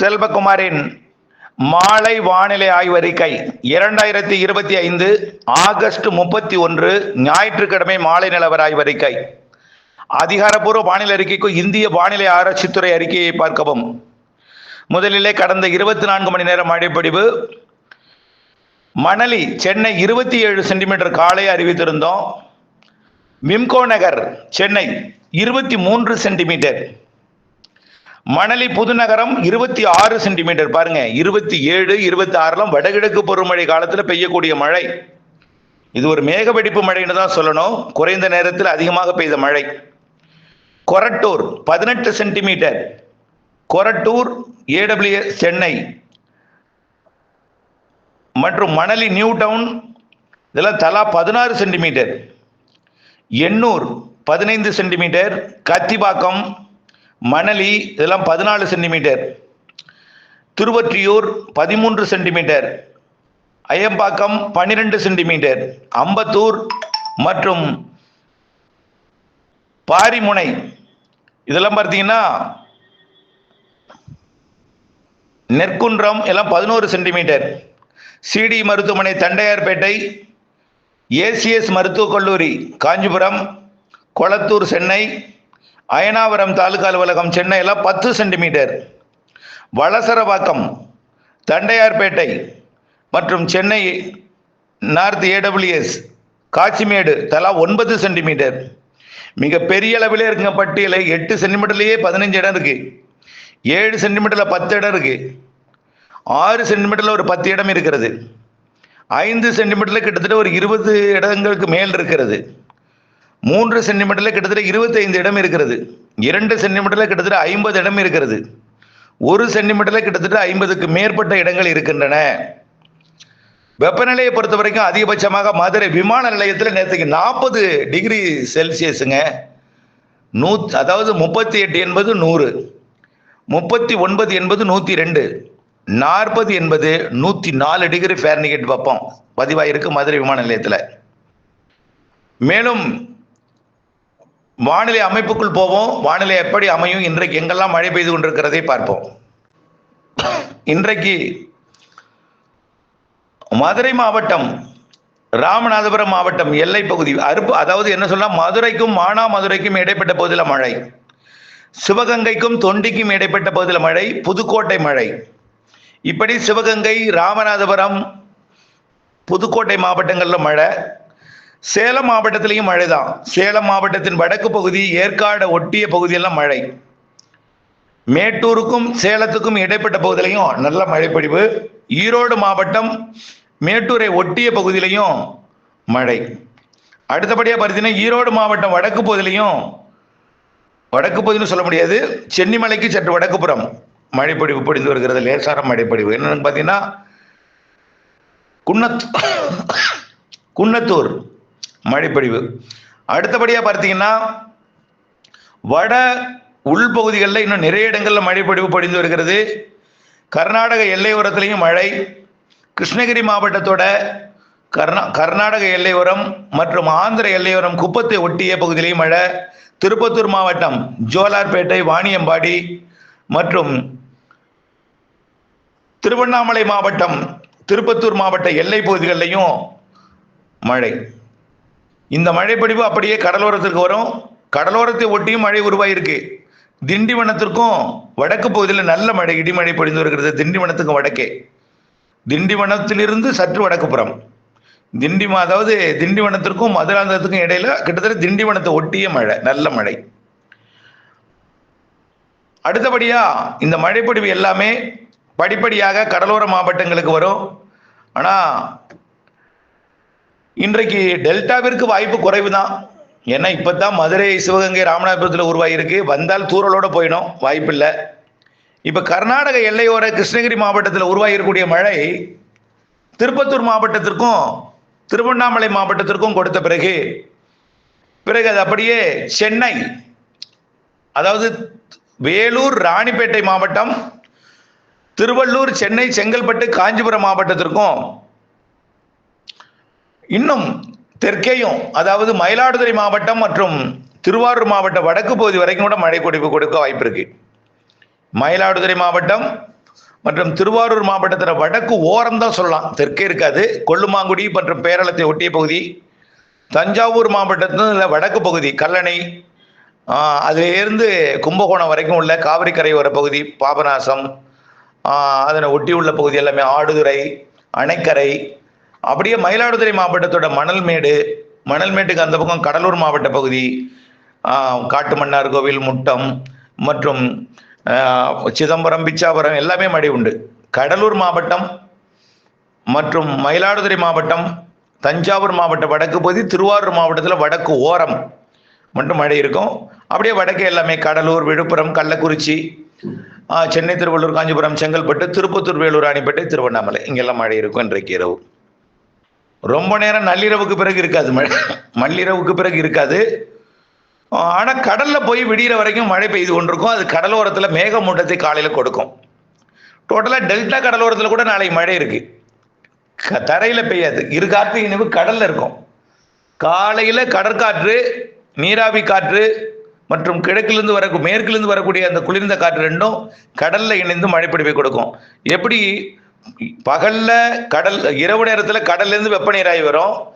செல்வகுமாரின் மாலை வானிலை ஆய்வறிக்கை இரண்டாயிரத்தி இருபத்தி ஐந்து ஆகஸ்ட் முப்பத்தி ஒன்று ஞாயிற்றுக்கிழமை மாலை நிலவர ஆய்வறிக்கை அதிகாரப்பூர்வ வானிலை அறிக்கைக்கு இந்திய வானிலை ஆராய்ச்சித்துறை அறிக்கையை பார்க்கவும். முதலிலே கடந்த இருபத்தி நான்கு மணி நேரம் மழைப்பொடிவு மணலி சென்னை இருபத்தி ஏழு சென்டிமீட்டர் காலை அறிவித்திருந்தோம். மிம்கோ நகர் சென்னை இருபத்தி மூன்று சென்டிமீட்டர். மணலி புதுநகரம் இருபத்தி ஆறு சென்டிமீட்டர் பாருங்க இருபத்தி ஏழு இருபத்தி ஆறுலாம் வடகிழக்கு பருவமழை காலத்தில் பெய்யக்கூடிய மழை. இது ஒரு மேகவெடிப்பு மழைன்னு தான் சொல்லணும். குறைந்த நேரத்தில் அதிகமாக பெய்த மழை. கொரட்டூர் பதினெட்டு சென்டிமீட்டர் கொரட்டூர் ஏடபிள்யூ சென்னை. மற்றும் மணலி நியூ டவுன் இதெல்லாம் தலா பதினாறு சென்டிமீட்டர் எண்ணூர் பதினைந்து சென்டிமீட்டர் கத்திபாக்கம் மணலி இதெல்லாம் பதினாலு சென்டிமீட்டர். திருவற்றியூர் பதிமூன்று சென்டிமீட்டர். அயம்பாக்கம் பன்னிரெண்டு சென்டிமீட்டர். அம்பத்தூர் மற்றும் பாரிமுனை. இதெல்லாம் பார்த்தீங்கன்னா நெற்குன்றம் எல்லாம் பதினோரு சென்டிமீட்டர். சிடி மருத்துவமனை தண்டையார்பேட்டை. ஏசிஎஸ் மருத்துவக் கல்லூரி காஞ்சிபுரம். கொளத்தூர் சென்னை. அயனாவரம் தாலுகா அலுவலகம் சென்னை எல்லாம் பத்து சென்டிமீட்டர். வளசரவாக்கம் தண்டையார்பேட்டை மற்றும் சென்னை நார்த் ஏடபிள்யூஎஸ் காட்சிமேடு தலா ஒன்பது சென்டிமீட்டர். மிக பெரிய அளவிலே இருக்குங்க பட்டியலை. எட்டு சென்டிமீட்டர்லேயே பதினஞ்சு இடம் இருக்கு. ஏழு சென்டிமீட்டரில் பத்து இடம் இருக்கு. ஆறு சென்டிமீட்டரில் ஒரு பத்து இடம் இருக்கிறது. ஐந்து சென்டிமீட்டரில் கிட்டத்தட்ட ஒரு இருபது இடங்களுக்கு மேல் இருக்கிறது. மூன்று சென்டிமீட்டரில் கிட்டத்தட்ட இருபத்தைந்து இடம் இருக்கிறது. இரண்டு சென்டிமீட்டரில் கிட்டத்தட்ட ஐம்பது இடம் இருக்கிறது. ஒரு சென்டிமீட்டரில் கிட்டத்தட்ட ஐம்பதுக்கு மேற்பட்ட இடங்கள் இருக்கின்றன. வெப்பநிலையை பொறுத்த வரைக்கும் அதிகபட்சமாக மதுரை விமான நிலையத்தில் நேற்றுக்கு நாற்பது டிகிரி செல்சியஸுங்க நூ அதாவது முப்பத்தி எட்டு என்பது நூறு. முப்பத்தி ஒன்பது என்பது நூற்றி ரெண்டு நாற்பது என்பது நூற்றி நாலு டிகிரி ஃபேர்னிகேட் வெப்பம் பதிவாயிருக்கு மதுரை விமான நிலையத்தில். மேலும் வானிலை அமைப்புக்குள் போவோம். வானிலை எப்படி அமையும்? இன்றைக்கு எங்கெல்லாம் மழை பெய்து கொண்டிருக்கிறதை பார்ப்போம். இன்றைக்கு மதுரை மாவட்டம் ராமநாதபுரம் மாவட்டம் எல்லை பகுதி அருப்பு அதாவது என்ன சொல்லலாம் மதுரைக்கும் மானாமதுரைக்கும் இடைப்பட்ட பகுதியில் மழை. சிவகங்கைக்கும் தொண்டிக்கும் இடைப்பட்ட பகுதியில் மழை. புதுக்கோட்டை மழை. இப்படி சிவகங்கை ராமநாதபுரம் புதுக்கோட்டை மாவட்டங்களில் மழை. சேலம் மாவட்டத்திலையும் மழை தான் சேலம் மாவட்டத்தின் வடக்கு பகுதி ஏற்காடு ஒட்டிய பகுதியெல்லாம் மழை. மேட்டூருக்கும் சேலத்துக்கும் இடைப்பட்ட பகுதியிலையும் நல்ல மழைப்பொழிவு. ஈரோடு மாவட்டம் மேட்டூரை ஒட்டிய பகுதியிலையும் மழை. அடுத்தபடியாக பார்த்தீங்கன்னா ஈரோடு மாவட்டம் வடக்கு பகுதியிலையும் வடக்கு பகுதின்னு சொல்ல முடியாது. சென்னிமலைக்கு சற்று வடக்குப்புறம் மழைப்பொழிவு பொழிந்து வருகிறது. லேசான மழைப்பொழிவு. என்னன்னு பார்த்தீங்கன்னா குன்னத் குன்னத்தூர் மழைப்பொழிவு. அடுத்தபடியாக பார்த்தீங்கன்னா வட உள்பகுதிகளில் இன்னும் நிறைய இடங்களில் மழைப்பொழிவு பொழிந்து வருகிறது. கர்நாடக எல்லையோரத்துலேயும் மழை. கிருஷ்ணகிரி மாவட்டத்தோட கர்நா கர்நாடக எல்லையோரம் மற்றும் ஆந்திர எல்லையோரம் குப்பத்தை ஒட்டிய பகுதியிலையும் மழை. திருப்பத்தூர் மாவட்டம் ஜோலார்பேட்டை வாணியம்பாடி மற்றும் திருவண்ணாமலை மாவட்டம் திருப்பத்தூர் மாவட்ட எல்லை பகுதிகளிலையும் மழை. இந்த மழைப்படிவு அப்படியே கடலோரத்திற்கு வரும். கடலோரத்தை ஒட்டியும் மழை உருவாயிருக்கு. திண்டிவனத்திற்கும் வடக்கு பகுதியில் நல்ல மழை இடிமழை பொழிந்து வருகிறது. திண்டிவனத்துக்கும் வடக்கே. திண்டிவனத்திலிருந்து சற்று வடக்குப்புறம் திண்டிம அதாவது திண்டிவனத்திற்கும் மதுராந்தகத்துக்கும் இடையில கிட்டத்தட்ட திண்டிவனத்தை ஒட்டிய மழை நல்ல மழை. அடுத்தபடியா இந்த மழைப்பொடிவு எல்லாமே படிப்படியாக கடலோர மாவட்டங்களுக்கு வரும். ஆனால் இன்றைக்கு டெல்டாவிற்கு வாய்ப்பு குறைவு தான் ஏன்னா இப்பதான் மதுரை சிவகங்கை ராமநாதபுரத்தில் உருவாகியிருக்கு வந்தால் தூரலோடு போயிடும். வாய்ப்பு இல்லை இப்போ கர்நாடக எல்லையோர கிருஷ்ணகிரி மாவட்டத்தில் உருவாகியிருக்கக்கூடிய மழை திருப்பத்தூர் மாவட்டத்திற்கும் திருவண்ணாமலை மாவட்டத்திற்கும் கொடுத்த பிறகு பிறகு அது அப்படியே சென்னை அதாவது வேலூர் ராணிப்பேட்டை மாவட்டம் திருவள்ளூர் சென்னை செங்கல்பட்டு காஞ்சிபுரம் மாவட்டத்திற்கும் இன்னும் தெற்கேயும் அதாவது மயிலாடுதுறை மாவட்டம் மற்றும் திருவாரூர் மாவட்ட வடக்கு பகுதி வரைக்கும் கூட மழை குடிப்பு கொடுக்க வாய்ப்பு இருக்கு. மயிலாடுதுறை மாவட்டம் மற்றும் திருவாரூர் மாவட்டத்தில் வடக்கு ஓரம் தான் சொல்லலாம். தெற்கே இருக்காது. கொல்லுமாங்குடி மற்றும் பேரளத்தை ஒட்டிய பகுதி தஞ்சாவூர் மாவட்டத்தில் வடக்கு பகுதி கல்லணை அதிலிருந்து கும்பகோணம் வரைக்கும் உள்ள காவிரி கரையோர பகுதி பாபநாசம் அதனை ஒட்டி உள்ள பகுதி எல்லாமே ஆடுதுறை அணைக்கரை அப்படியே மயிலாடுதுறை மாவட்டத்தோட மணல்மேடு மணல்மேட்டுக்கு அந்த பக்கம் கடலூர் மாவட்ட பகுதி காட்டுமன்னார் கோவில் முட்டம் மற்றும் சிதம்பரம் பிச்சாபுரம் எல்லாமே மழை உண்டு. கடலூர் மாவட்டம் மற்றும் மயிலாடுதுறை மாவட்டம் தஞ்சாவூர் மாவட்ட வடக்கு பகுதி திருவாரூர் மாவட்டத்தில் வடக்கு ஓரம் மட்டும் மழை இருக்கும். அப்படியே வடக்கு எல்லாமே கடலூர் விழுப்புரம் கள்ளக்குறிச்சி சென்னை திருவள்ளூர் காஞ்சிபுரம் செங்கல்பட்டு திருப்பத்தூர் வேலூர் ராணிப்பேட்டை திருவண்ணாமலை இங்கெல்லாம் மழை இருக்கும் இன்றைக்கு இரவு. ரொம்ப நேரம் நள்ளிரவுக்கு பிறகு இருக்காது. மழை மல்லிரவுக்கு பிறகு இருக்காது. ஆனால் கடலில் போய் விடிகிற வரைக்கும் மழை பெய்து கொண்டிருக்கும். அது கடலோரத்தில் மேகமூட்டத்தை காலையில் கொடுக்கும். டோட்டலாக டெல்டா கடலோரத்தில் கூட நாளைக்கு மழை இருக்குது க- பெய்யாது. இரு காற்று இனிவு கடலில் இருக்கும். காலையில் கடற்காற்று நீராவி காற்று மற்றும் கிழக்கிலிருந்து வர மேற்கிலிருந்து வரக்கூடிய அந்த குளிர்ந்த காற்று ரெண்டும் கடலில் இணைந்து மழைப்பிடிப்பை கொடுக்கும். எப்படி? பகல்ல கடல் இரவு நேரத்துல கடல்ல இருந்து வெப்ப நீராய் வரும்.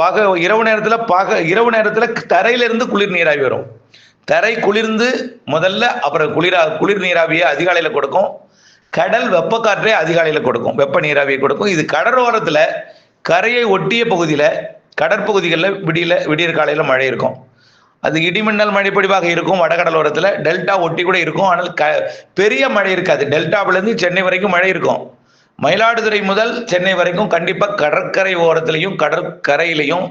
பக இரவு நேரத்துல பக இரவு நேரத்துல தரையில இருந்து குளிர் நீராவி வரும். தரை குளிர்ந்து முதல்ல அப்புறம் குளிரா குளிர் நீராவியை அதிகாலையில கொடுக்கும். கடல் வெப்ப அதிகாலையில் அதிகாலையில கொடுக்கும். வெப்ப நீராவியை கொடுக்கும். இது கடலோரத்துல கரையை ஒட்டிய பகுதியில கடற்பகுதிகளில் விடியல விடியற் காலையில மழை இருக்கும். அது இடிமின்னல் மழைப்படிவாக இருக்கும். வடகடலோரத்துல டெல்டா ஒட்டி கூட இருக்கும். ஆனால் க பெரிய மழை இருக்காது. டெல்டாவிலேருந்து சென்னை வரைக்கும் மழை இருக்கும். மயிலாடுதுறை முதல் சென்னை வரைக்கும் கண்டிப்பாக கடற்கரை ஓரத்திலையும் கடற்கரையிலையும்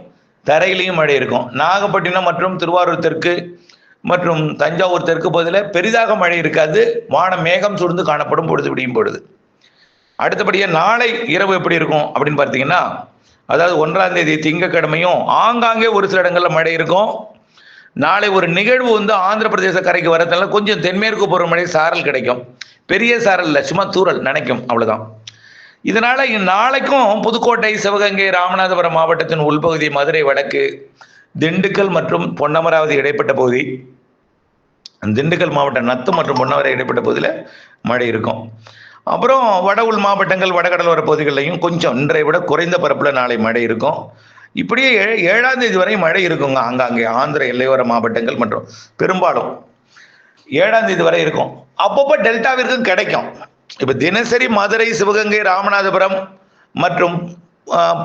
தரையிலையும் மழை இருக்கும். நாகப்பட்டினம் மற்றும் திருவாரூர் தெற்கு மற்றும் தஞ்சாவூர் தெற்கு பகுதியில் பெரிதாக மழை இருக்காது. வானம் மேகம் சூழ்ந்து காணப்படும் பொழுது விடியும் பொழுது. அடுத்தபடியாக நாளை இரவு எப்படி இருக்கும் அப்படின்னு பார்த்தீங்கன்னா அதாவது ஒன்றாம் தேதி திங்கட்கிழமையும் ஆங்காங்கே ஒரு சில இடங்களில் மழை இருக்கும். நாளை ஒரு நிகழ்வு வந்து ஆந்திர பிரதேச கரைக்கு வரதுனால கொஞ்சம் தென்மேற்கு பருவமழை சாரல் கிடைக்கும். பெரிய சாரல் இல்லை சும்மா தூரல் நினைக்கும் அவ்வளோதான் இதனால நாளைக்கும் புதுக்கோட்டை சிவகங்கை ராமநாதபுரம் மாவட்டத்தின் உள்பகுதி மதுரை வடக்கு திண்டுக்கல் மற்றும் பொன்னமராவதி இடைப்பட்ட பகுதி. திண்டுக்கல் மாவட்டம் நத்து மற்றும் பொன்னமரை இடைப்பட்ட பகுதியில் மழை இருக்கும். அப்புறம் வட உள் மாவட்டங்கள் வடகடலோர பகுதிகளிலையும் கொஞ்சம் இன்றைய விட குறைந்த பரப்பில் நாளை மழை இருக்கும். இப்படியே ஏ- ஏழாம் தேதி வரை மழை இருக்குங்க. ஆங்காங்கே ஆந்திர எல்லையோர மாவட்டங்கள் மற்றும் பெரும்பாலும் ஏழாம் தேதி வரை இருக்கும். அப்பப்போ டெல்டாவிற்கும் கிடைக்கும். இப்ப தினசரி மதுரை சிவகங்கை ராமநாதபுரம் மற்றும்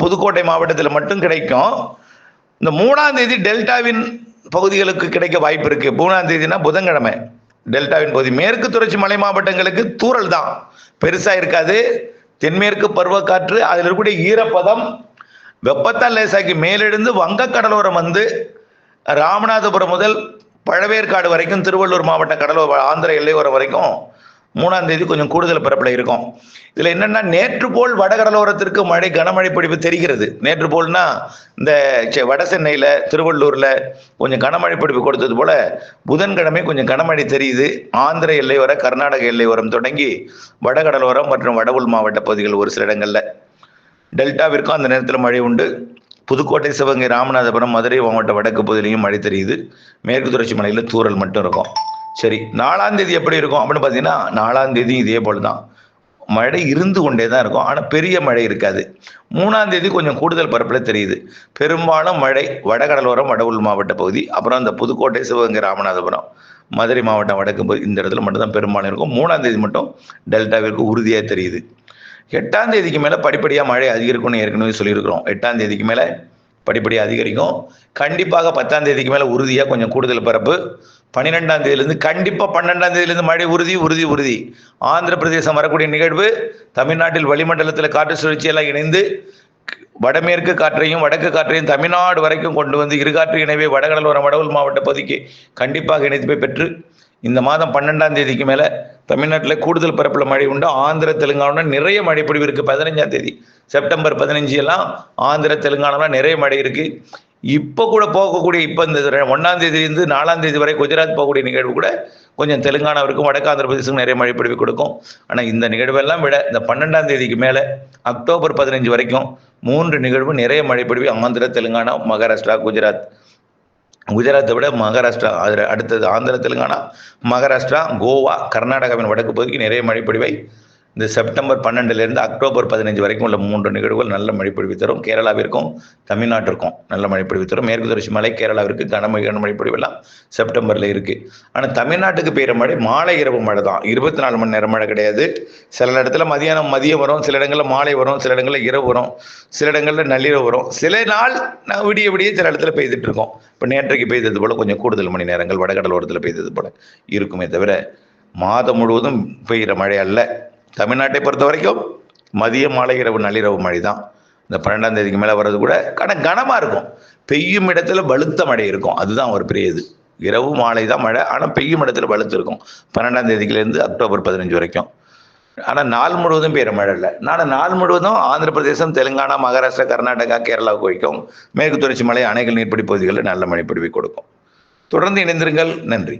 புதுக்கோட்டை மாவட்டத்தில் மட்டும் கிடைக்கும். இந்த மூணாம் தேதி டெல்டாவின் பகுதிகளுக்கு கிடைக்க வாய்ப்பு இருக்கு. மூணாம் தேதினா புதன்கிழமை. டெல்டாவின் பகுதி மேற்கு தொடர்ச்சி மலை மாவட்டங்களுக்கு தூரல் தான். பெருசா இருக்காது. தென்மேற்கு பருவக்காற்று அதில் இருக்கக்கூடிய ஈரப்பதம் வெப்பத்தால் லேசாக்கி மேலெழுந்து வங்கக்கடலோரம் வந்து ராமநாதபுரம் முதல் பழவேற்காடு வரைக்கும் திருவள்ளூர் மாவட்ட கடலோர ஆந்திர எல்லையோரம் வரைக்கும் மூணாம் தேதி கொஞ்சம் கூடுதல் பரப்பில் இருக்கும். இதில் என்னென்னா நேற்று போல் வடகடலோரத்திற்கு மழை கனமழை பொழிவு தெரிகிறது. நேற்று போல்னா இந்த செ- வட சென்னையில் திருவள்ளூரில் கொஞ்சம் கனமழை பொழிவு கொடுத்தது போல் புதன்கிழமை கொஞ்சம் கனமழை தெரியுது. ஆந்திர எல்லையோர கர்நாடக எல்லையோரம் தொடங்கி வடகடலோரம் மற்றும் வட உள் மாவட்ட பகுதிகள் ஒரு சில இடங்களில். டெல்டாவிற்கும் அந்த நேரத்தில் மழை உண்டு. புதுக்கோட்டை சிவகங்கை ராமநாதபுரம் மதுரை மாவட்ட வடக்கு பகுதியிலையும் மழை தெரியுது. மேற்கு தொடர்ச்சி மலையில் தூரல் மட்டும் இருக்கும். சரி நாலாம் தேதி எப்படி இருக்கும் அப்படின்னு பார்த்தீங்கன்னா நாலாம் தேதி இதே போல தான் மழை இருந்து கொண்டே தான் இருக்கும் ஆனால் பெரிய மழை இருக்காது. மூணாம் தேதி கொஞ்சம் கூடுதல் பரப்பில் தெரியுது. பெரும்பாலும் மழை வடகடலோரம் வடவுள் மாவட்ட பகுதி அப்புறம் அந்த புதுக்கோட்டை சிவகங்கை ராமநாதபுரம் மதுரை மாவட்டம் வடக்கு பகுதி இந்த இடத்துல மட்டும்தான் பெரும்பாலும் இருக்கும். மூணாம் தேதி மட்டும் டெல்டாவிற்கு உறுதியாக தெரியுது. எட்டாம் தேதிக்கு மேலே படிப்படியாக மழை அதிகரிக்கும்னு ஏற்கனவே சொல்லியிருக்கிறோம். எட்டாம் தேதிக்கு மேலே படிப்படியாக அதிகரிக்கும். கண்டிப்பாக பத்தாம் தேதிக்கு மேலே உறுதியாக கொஞ்சம் கூடுதல் பரப்பு பன்னிரெண்டாம் தேதியிலிருந்து கண்டிப்பாக பன்னெண்டாம் தேதியிலிருந்து மழை உறுதி உறுதி உறுதி. ஆந்திர பிரதேசம் வரக்கூடிய நிகழ்வு தமிழ்நாட்டில் வளிமண்டலத்தில் காற்று சுழற்சியெல்லாம் இணைந்து வடமேற்கு காற்றையும் வடக்கு காற்றையும் தமிழ்நாடு வரைக்கும் கொண்டு வந்து இருகாற்று இணைவை வடகடலோரம் வடவுள் மாவட்ட பகுதிக்கு கண்டிப்பாக இணைத்து பெற்று இந்த மாதம் பன்னெண்டாம் தேதிக்கு மேலே தமிழ்நாட்டில் கூடுதல் பரப்பில் மழை உண்டு. ஆந்திர தெலுங்கானா நிறைய மழை பொழிவு இருக்குது பதினஞ்சாம் தேதி செப்டம்பர் பதினஞ்சு எல்லாம் ஆந்திர தெலுங்கானா நிறைய மழை இருக்குது இப்போ கூட போகக்கூடிய இப்போ இந்த ரெ- தேதியிலிருந்து நாலாம் தேதி வரை குஜராத் போகக்கூடிய நிகழ்வு கூட கொஞ்சம் தெலுங்கானாவிற்கும் வடக்கு ஆந்திர நிறைய மழை பொழிவு கொடுக்கும். ஆனால் இந்த நிகழ்வெல்லாம் விட இந்த பன்னெண்டாம் தேதிக்கு மேலே அக்டோபர் பதினஞ்சு வரைக்கும் மூன்று நிகழ்வு நிறைய மழை பொழிவு ஆந்திர தெலுங்கானா மகாராஷ்டிரா குஜராத். குஜராத்தை விட மகாராஷ்டிரா அதில் அடுத்தது ஆந்திர தெலுங்கானா மகாராஷ்டிரா கோவா கர்நாடகாவின் வடக்கு பகுதிக்கு நிறைய மழை இந்த செப்டம்பர் பன்னெண்டுலேருந்து அக்டோபர் பதினஞ்சு வரைக்கும் உள்ள மூன்று நிகழ்வுகள் நல்ல மழை பொழிவு தரும். கேரளாவிற்கும் தமிழ்நாட்டிற்கும் நல்ல மழை பொழிவு தரும். மேற்கு தொடர்ச்சி மலை கேரளாவிற்கு கனமழை கனமழை பொழிவெல்லாம் செப்டம்பரில் இருக்குது ஆனால் தமிழ்நாட்டுக்கு பெய்கிற மழை மாலை இரவு மழை தான். இருபத்தி நாலு மணி நேரம் மழை கிடையாது. சில இடத்துல மதியானம் மதியம் வரும் சில இடங்களில் மாலை வரும் சில இடங்களில் இரவு வரும் சில இடங்களில் நள்ளிரவு வரும். சில நாள் நான் விடிய விடிய சில இடத்துல பெய்துட்டு இருக்கோம். இப்போ நேற்றைக்கு பெய்தது போல் கொஞ்சம் கூடுதல் மணி நேரங்கள் வடகடலோரத்தில் பெய்தது போல் இருக்குமே தவிர மாதம் முழுவதும் பெய்கிற மழை அல்ல. தமிழ்நாட்டை பொறுத்த வரைக்கும் மதிய மாலை இரவு நள்ளிரவு மழை தான் இந்த பன்னெண்டாம் தேதிக்கு மேலே வர்றது கூட கன கனமாக இருக்கும். பெய்யும் இடத்துல வலுத்த மழை இருக்கும். அதுதான் ஒரு பெரிய இது. இரவு மாலை தான் மழை. ஆனால் பெய்யும் இடத்துல வலுத்து இருக்கும். பன்னெண்டாம் தேதிக்குலேருந்து அக்டோபர் பதினஞ்சு வரைக்கும். ஆனால் நாள் முழுவதும் பெய்கிற மழை இல்லை. ஆனால் நாள் முழுவதும் ஆந்திர பிரதேசம் தெலுங்கானா மகாராஷ்டிரா கர்நாடகா கேரளா குறிக்கும் மேற்கு தொடர்ச்சி மலை அணைகள் நீர்ப்பிடி பகுதிகளில் நல்ல மழை பிடிவை கொடுக்கும். தொடர்ந்து இணைந்திருங்கள். நன்றி.